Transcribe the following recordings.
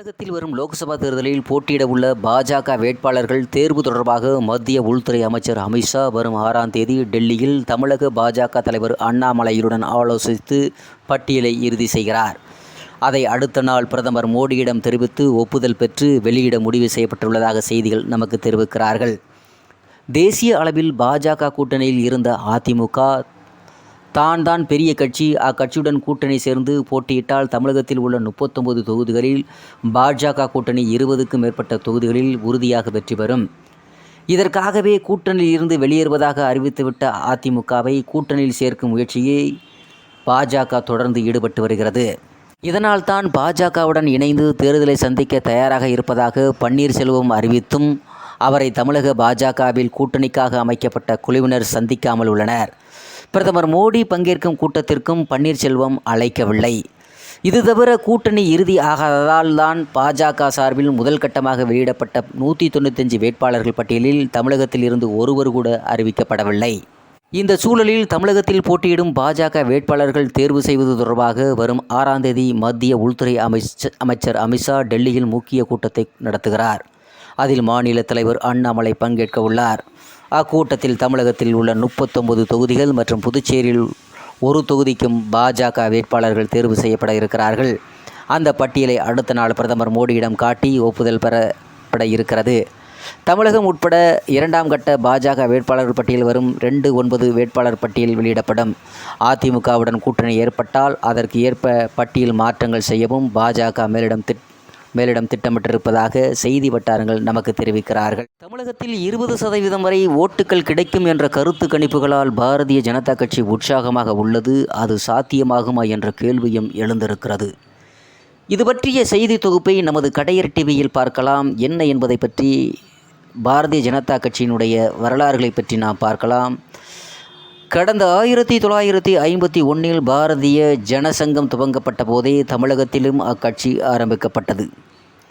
தமிழகத்தில் வரும் லோக்சபா தேர்தலில் போட்டியிட உள்ள பாஜக வேட்பாளர்கள் தேர்வு தொடர்பாக மத்திய உள்துறை அமைச்சர் அமித்ஷா வரும் ஆறாம் தேதி டெல்லியில் தமிழக பாஜக தலைவர் அண்ணாமலையுடன் ஆலோசித்து பட்டியலை இறுதி செய்கிறார். அதை அடுத்த நாள் பிரதமர் மோடியிடம் தெரிவித்து ஒப்புதல் பெற்று வெளியிட முடிவு செய்யப்பட்டுள்ளதாக செய்திகள் நமக்கு தெரிவிக்கிறார்கள். தேசிய அளவில் பாஜக கூட்டணியில் இருந்த அதிமுக தான் தான் பெரிய கட்சி. அக்கட்சியுடன் கூட்டணி சேர்ந்து போட்டியிட்டால் தமிழகத்தில் உள்ள முப்பத்தொன்பது தொகுதிகளில் பாஜக கூட்டணி இருபதுக்கும் மேற்பட்ட தொகுதிகளில் உறுதியாக வெற்றி பெறும். இதற்காகவே கூட்டணியில் இருந்து வெளியேறுவதாக அறிவித்துவிட்ட அதிமுகவை கூட்டணியில் சேர்க்கும் முயற்சியை பாஜக தொடர்ந்து ஈடுபட்டு வருகிறது. இதனால் தான் பாஜகவுடன் இணைந்து தேர்தலை சந்திக்க தயாராக இருப்பதாக பன்னீர்செல்வம் அறிவித்தும் அவரை தமிழக பாஜகவில் கூட்டணிக்காக அமைக்கப்பட்ட குழுவினர் சந்திக்காமல் உள்ளனர். பிரதமர் மோடி பங்கேற்கும் கூட்டத்திற்கும் பன்னீர்செல்வம் அழைக்கவில்லை. இது தவிர கூட்டணி இறுதி ஆகாததால் தான் பாஜக சார்பில் முதல் கட்டமாக வெளியிடப்பட்ட நூற்றி தொண்ணூத்தஞ்சு வேட்பாளர்கள் பட்டியலில் தமிழகத்தில் இருந்து ஒருவர் கூட அறிவிக்கப்படவில்லை. இந்த சூழலில் தமிழகத்தில் போட்டியிடும் பாஜக வேட்பாளர்கள் தேர்வு செய்வது தொடர்பாக வரும் ஆறாம் தேதி மத்திய உள்துறை அமைச்சர் அமைச்சர் அமித்ஷா டெல்லியில் முக்கிய கூட்டத்தை நடத்துகிறார். அதில் மாநில தலைவர் அண்ணாமலை பங்கேற்க உள்ளார் அக்கூட்டத்தில் தமிழகத்தில் உள்ள முப்பத்தொன்பது தொகுதிகள் மற்றும் புதுச்சேரியில் ஒரு தொகுதிக்கும் பாஜக வேட்பாளர்கள் தேர்வு செய்யப்பட இருக்கிறார்கள். அந்த பட்டியலை அடுத்த நாள் பிரதமர் மோடியிடம் காட்டி ஒப்புதல் பெறப்பட இருக்கிறது. தமிழகம் உட்பட இரண்டாம் கட்ட பாஜக வேட்பாளர் பட்டியல் வரும் ரெண்டு ஒன்பது வேட்பாளர் பட்டியல் வெளியிடப்படும். அதிமுகவுடன் கூட்டணி ஏற்பட்டால் அதற்கு ஏற்ப பட்டியல் மாற்றங்கள் செய்யவும் பாஜக மேலிடம் திட் மேலிடம் திட்டமிட்டிருப்பதாக செய்தி வட்டாரங்கள் நமக்கு தெரிவிக்கிறார்கள். தமிழகத்தில் இருபது சதவீதம் வரை ஓட்டுகள் கிடைக்கும் என்ற கருத்து கணிப்புகளால் பாரதிய ஜனதா கட்சி உற்சாகமாக உள்ளது. அது சாத்தியமாகுமா என்ற கேள்வியும் எழுந்திருக்கிறது. இது பற்றிய செய்தி தொகுப்பை நமது கடையர் டிவியில் பார்க்கலாம். என்ன என்பதை பற்றி பாரதிய ஜனதா கட்சியினுடைய வரலாறுகளை பற்றி நாம் பார்க்கலாம். கடந்த ஆயிரத்தி தொள்ளாயிரத்தி ஐம்பத்தி ஒன்றில் பாரதிய ஜனசங்கம் துவங்கப்பட்ட போதே தமிழகத்திலும் அக்கட்சி ஆரம்பிக்கப்பட்டது.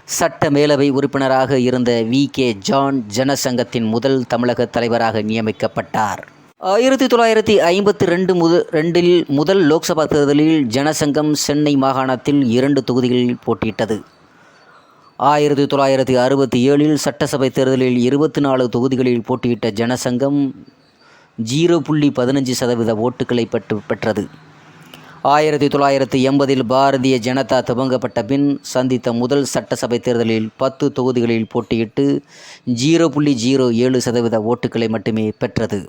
சட்ட மேலவை உறுப்பினராக இருந்த வி. கே. ஜான் ஜனசங்கத்தின் முதல் தமிழக தலைவராக நியமிக்கப்பட்டார். ஆயிரத்தி தொள்ளாயிரத்தி ஐம்பத்தி ரெண்டு முத ரெண்டில் முதல் லோக்சபா தேர்தலில் ஜனசங்கம் சென்னை மாகாணத்தில் இரண்டு தொகுதிகளில் போட்டியிட்டது. ஆயிரத்தி தொள்ளாயிரத்தி அறுபத்தி ஏழில் சட்டசபை தேர்தலில் இருபத்தி நாலு தொகுதிகளில் போட்டியிட்ட ஜனசங்கம் ஜீரோ புள்ளி பதினஞ்சு சதவீத ஓட்டுகளை பெற்று பெற்றது. ஆயிரத்தி தொள்ளாயிரத்தி எண்பதில் பாரதிய ஜனதா துவங்கப்பட்ட பின் சந்தித்த முதல் சட்டசபை தேர்தலில் பத்து தொகுதிகளில் போட்டியிட்டு ஜீரோ புள்ளி ஜீரோ ஏழு சதவீத ஓட்டுகளை மட்டுமே பெற்றது.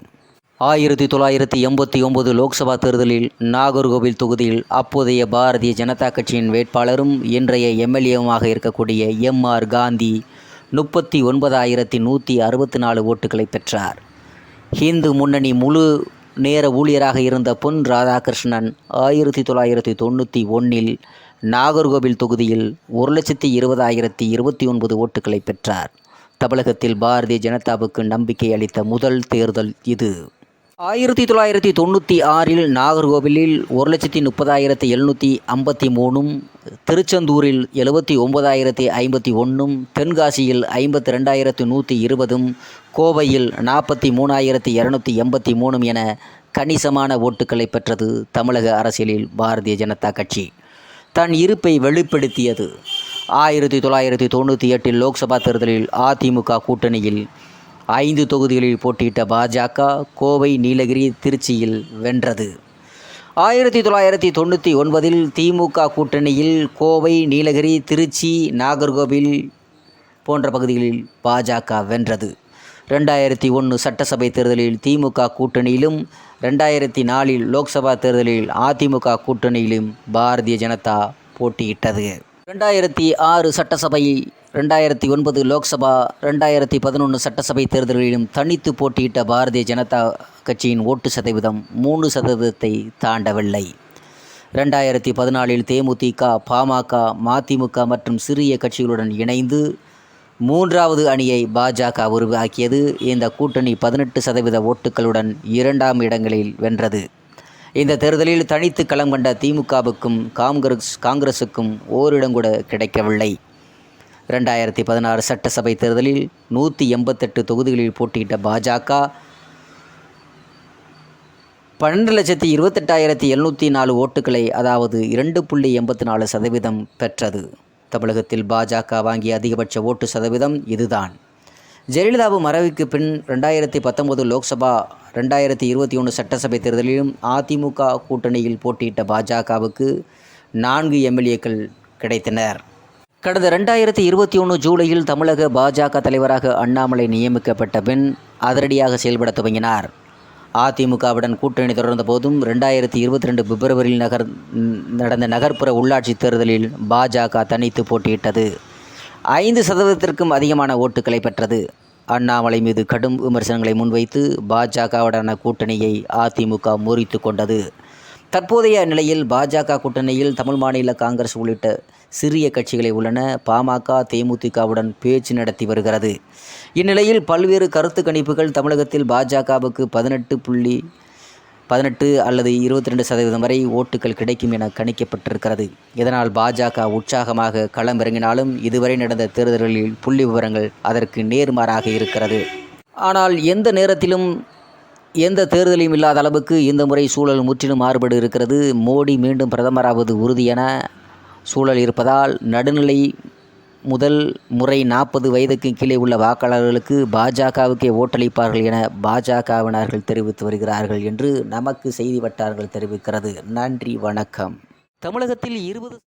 ஆயிரத்தி தொள்ளாயிரத்தி எண்பத்தி ஒன்பது லோக்சபா தேர்தலில் நாகர்கோவில் தொகுதியில் அப்போதைய பாரதிய ஜனதா கட்சியின் வேட்பாளரும் இன்றைய எம்எல்ஏவுமாக இருக்கக்கூடிய எம் ஆர் காந்தி முப்பத்தி ஒன்பதாயிரத்தி நூற்றி அறுபத்தி நாலு ஓட்டுகளை பெற்றார். ஹிந்து முன்னணி முழு நேர ஊழியராக இருந்த பொன் ராதாகிருஷ்ணன் ஆயிரத்தி தொள்ளாயிரத்தி தொண்ணூற்றி ஒன்றில் நாகர்கோவில் தொகுதியில் ஒரு லட்சத்தி இருபதாயிரத்தி இருபத்தி ஒன்பது ஓட்டுகளை பெற்றார். தமிழகத்தில் பாரதிய ஜனதாவுக்கு நம்பிக்கை அளித்த முதல் தேர்தல் இது. ஆயிரத்தி தொள்ளாயிரத்தி தொண்ணூற்றி ஆறில் நாகர்கோவிலில் ஒரு லட்சத்தி முப்பதாயிரத்தி எழுநூற்றி ஐம்பத்தி மூணும் திருச்செந்தூரில் எழுபத்தி ஒன்பதாயிரத்தி ஐம்பத்தி ஒன்றும் தென்காசியில் ஐம்பத்தி ரெண்டாயிரத்தி நூற்றி இருபதும் கோவையில் நாற்பத்தி மூணாயிரத்தி இரநூத்தி எண்பத்தி மூணும் என கணிசமான ஓட்டுக்களை பெற்றது தமிழக அரசியலில் பாரதிய ஜனதா கட்சி. தன் இருப்பை வெளிப்படுத்தியது. ஆயிரத்தி தொள்ளாயிரத்தி தொண்ணூற்றி எட்டில் லோக்சபா தேர்தலில் அதிமுக கூட்டணியில் ஐந்து தொகுதிகளில் போட்டியிட்ட பாஜக கோவை நீலகிரி திருச்சியில் வென்றது. ஆயிரத்தி தொள்ளாயிரத்தி தொண்ணூற்றி ஒன்பதில் திமுக கூட்டணியில் கோவை நீலகிரி திருச்சி நாகர்கோவில் போன்ற பகுதிகளில் பாஜக வென்றது. ரெண்டாயிரத்தி ஒன்று சட்டசபை தேர்தலில் திமுக கூட்டணியிலும் ரெண்டாயிரத்தி நாலில் லோக்சபா தேர்தலில் அதிமுக கூட்டணியிலும் பாரதிய ஜனதா போட்டியிட்டது. ரெண்டாயிரத்தி ஆறு சட்டசபை ரெண்டாயிரத்தி ஒன்பது லோக்சபா ரெண்டாயிரத்தி பதினொன்று சட்டசபை தேர்தல்களிலும் தனித்து போட்டியிட்ட பாரதிய ஜனதா கட்சியின் ஓட்டு சதவீதம் மூணு சதவீதத்தை தாண்டவில்லை. ரெண்டாயிரத்தி பதினாலில் தேமுதிக பாமக மதிமுக மற்றும் சிறிய கட்சிகளுடன் இணைந்து மூன்றாவது அணியை பாஜக உருவாக்கியது. இந்த கூட்டணி பதினெட்டு சதவீத ஓட்டுகளுடன் இரண்டாம் இடங்களில் வென்றது. இந்த தேர்தலில் தனித்து களம் கண்ட திமுகவுக்கும் காங்கிரஸ் காங்கிரஸுக்கும் ஓரிடம் கூட கிடைக்கவில்லை. ரெண்டாயிரத்தி பதினாறு சட்டசபை தேர்தலில் நூற்றி எண்பத்தெட்டு தொகுதிகளில் போட்டியிட்ட பாஜக பன்னெண்டு லட்சத்தி இருபத்தெட்டாயிரத்தி எழுநூற்றி நாலு ஓட்டுகளை அதாவது இரண்டு புள்ளி எண்பத்தி நாலு சதவீதம் பெற்றது. தமிழகத்தில் பாஜக வாங்கிய அதிகபட்ச ஓட்டு சதவீதம் இதுதான். ஜெயலலிதாவு மறைவுக்கு பின் ரெண்டாயிரத்தி பத்தொன்பது லோக்சபா ரெண்டாயிரத்தி இருபத்தி ஒன்று சட்டசபை தேர்தலிலும் அதிமுக கூட்டணியில் போட்டியிட்ட பாஜகவுக்கு நான்கு எம்எல்ஏக்கள் கிடைத்தனர். கடந்த ரெண்டாயிரத்தி இருபத்தி ஒன்று ஜூலையில் தமிழக பாஜக தலைவராக அண்ணாமலை நியமிக்கப்பட்ட பின் அதிரடியாக செயல்பட துவங்கினார். அதிமுகவுடன் கூட்டணி தொடர்ந்த போதும் ரெண்டாயிரத்தி இருபத்தி ரெண்டு பிப்ரவரியில் நகர் நடந்த நகர்ப்புற உள்ளாட்சி தேர்தலில் பாஜக தனித்து போட்டியிட்டது. ஐந்து சதவீதத்திற்கும் அதிகமான ஓட்டுகளை பெற்றது. அண்ணாமலை மீது கடும் விமர்சனங்களை முன்வைத்து பாஜகவுடனான கூட்டணியை அதிமுக முறித்து கொண்டது. தற்போதைய நிலையில் பாஜக கூட்டணியில் தமிழ் மாநில காங்கிரஸ் உள்ளிட்ட சிறிய கட்சிகளை உள்ளன. பாமக தேமுதிகவுடன் பேச்சு நடத்தி வருகிறது. இந்நிலையில் பல்வேறு கருத்து கணிப்புகள் தமிழகத்தில் பாஜகவுக்கு பதினெட்டு புள்ளி பதினெட்டு அல்லது இருபத்தி ரெண்டு சதவீதம் வரை ஓட்டுகள் கிடைக்கும் என கணிக்கப்பட்டிருக்கிறது. இதனால் பாஜக உற்சாகமாக களமிறங்கினாலும் இதுவரை நடந்த தேர்தல்களில் புள்ளி விவரங்கள் அதற்கு நேர்மாறாக இருக்கிறது. ஆனால் எந்த நேரத்திலும் எந்த தேர்தலையும் இல்லாத அளவுக்கு இந்த முறை சூழல் முற்றிலும் மாறுபடு இருக்கிறது. மோடி மீண்டும் பிரதமராவது உறுதி என சூழல் இருப்பதால் நடுநிலை முதல் முறை நாற்பது வயதுக்கு கீழே உள்ள வாக்காளர்களுக்கு பாஜகவுக்கே ஓட்டளிப்பார்கள் என பாஜகவினர்கள் தெரிவித்து வருகிறார்கள் என்று நமக்கு செய்தி வட்டாரங்கள் தெரிவிக்கிறது. நன்றி வணக்கம். தமிழகத்தில் இருபது